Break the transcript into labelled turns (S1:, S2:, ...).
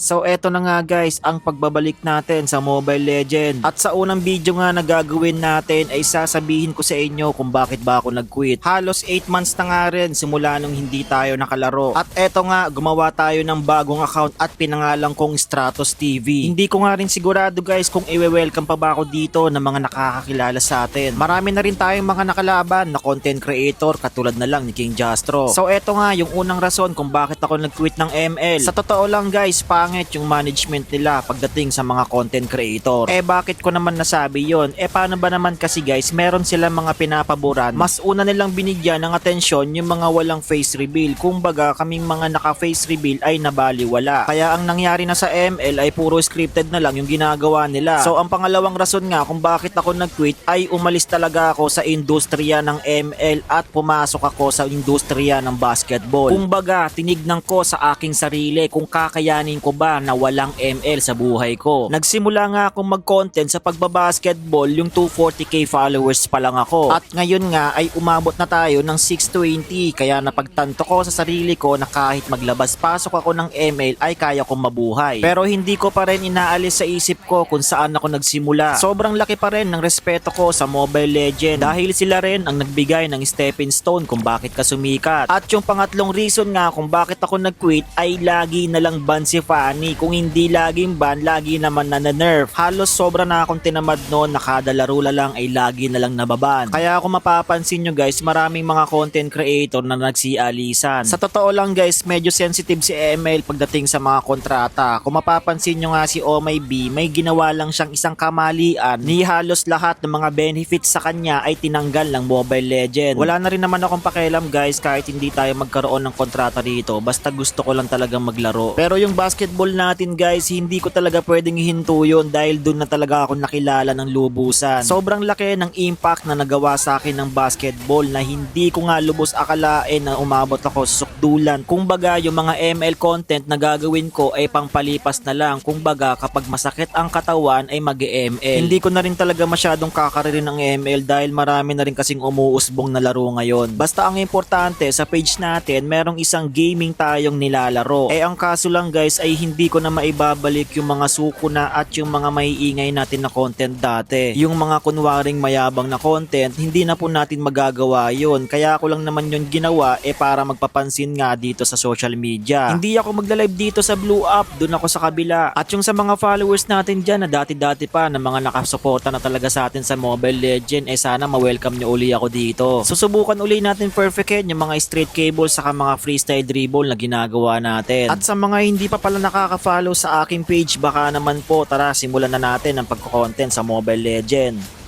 S1: So eto na nga guys ang pagbabalik natin sa Mobile Legend. At sa unang video nga na gagawin natin ay sasabihin ko sa inyo kung bakit ba ako nag-quit. Halos 8 months na nga rin simula nung hindi tayo nakalaro. At eto nga gumawa tayo ng bagong account at pinangalan kong Stratos TV. Hindi ko nga rin sigurado guys kung i-welcome pa ba ako dito ng mga nakakakilala sa atin. Marami na rin tayong mga nakalaban na content creator katulad na lang ni King Jastro. So eto nga yung unang rason kung bakit ako nag-quit ng ML. Sa totoo lang guys, pangit yung management nila pagdating sa mga content creator. Eh bakit ko naman nasabi yon? Eh paano ba naman kasi guys, meron silang mga pinapaboran. Mas una nilang binigyan ng atensyon yung mga walang face reveal. Kumbaga kaming mga naka-face reveal ay nabaliwala. Kaya ang nangyari na sa ML ay puro scripted na lang yung ginagawa nila. So ang pangalawang rason nga kung bakit ako nag-quit ay umalis talaga ako sa industriya ng ML at pumasok ako sa industriya ng basketball. Kumbaga, tinignan ko sa aking sarili kung kakayanin ko ba na walang ML sa buhay ko. Nagsimula nga akong mag-content sa pagbabasketball yung 240k followers pa lang ako. At ngayon nga ay umabot na tayo ng 620 kaya napagtanto ko sa sarili ko na kahit maglabas pasok ako ng ML ay kaya kong mabuhay. Pero hindi ko pa rin inaalis sa isip ko kung saan ako nagsimula. Sobrang laki pa rin ng respeto ko sa Mobile Legend dahil sila rin ang nagbigay ng stepping stone kung bakit ka sumikat. At yung pangatlong reason nga kung bakit ako nag-quit ay lagi na lang ban si Fanny. Kung hindi laging ban, lagi naman na nerf Halos sobra na akong tinamad noon na kada laro la lang ay lagi na lang nababan. Kaya kung mapapansin nyo guys, maraming mga content creator na nagsialisan. Sa totoo lang guys, medyo sensitive si ML pagdating sa mga kontrata. Kung mapapansin nyo nga si Omay B, may ginawa lang siyang isang kamalian ni halos lahat ng mga benefits sa kanya ay tinanggal ng Mobile Legend. Wala na rin naman akong pakialam guys kahit hindi tayo magkaroon ng kontrata dito. Basta gusto ko lang talagang maglaro. Pero yung basketball natin guys, hindi ko talaga pwedeng ihinto yun dahil dun na talaga ako nakilala ng lubusan. Sobrang laki ng impact na nagawa sa akin ng basketball na hindi ko nga lubos akalain na umabot ako sa sukdulan. Kung baga yung mga ML content na gagawin ko ay pangpalipas na lang. Kung baga kapag masakit ang katawan ay mag ml Hindi ko na rin talaga masyadong kakaririn ng ML dahil marami na rin kasing umuusbong na laro ngayon. Basta ang importante sa page natin merong isang gaming tayong nilalaro. Eh ang kaso lang guys ay hindi ko na maibabalik yung mga suko na at yung mga maiingay natin na content dati. Yung mga kunwaring mayabang na content, hindi na po natin magagawa yon. Kaya ako lang naman yun ginawa eh para magpapansin nga dito sa social media. Hindi ako magla-live dito sa Blue Up, dun ako sa kabila. At yung sa mga followers natin dyan na dati-dati pa na mga nakasuporta na talaga sa atin sa Mobile Legend, eh sana ma-welcome nyo uli ako dito. Susubukan uli natin perfect yung mga straight cable saka mga freestyle dribble na ginagawa natin. At sa mga hindi pa pala nakaka-follow sa aking page, baka naman po tara simulan na natin ang pagko-content sa Mobile Legend.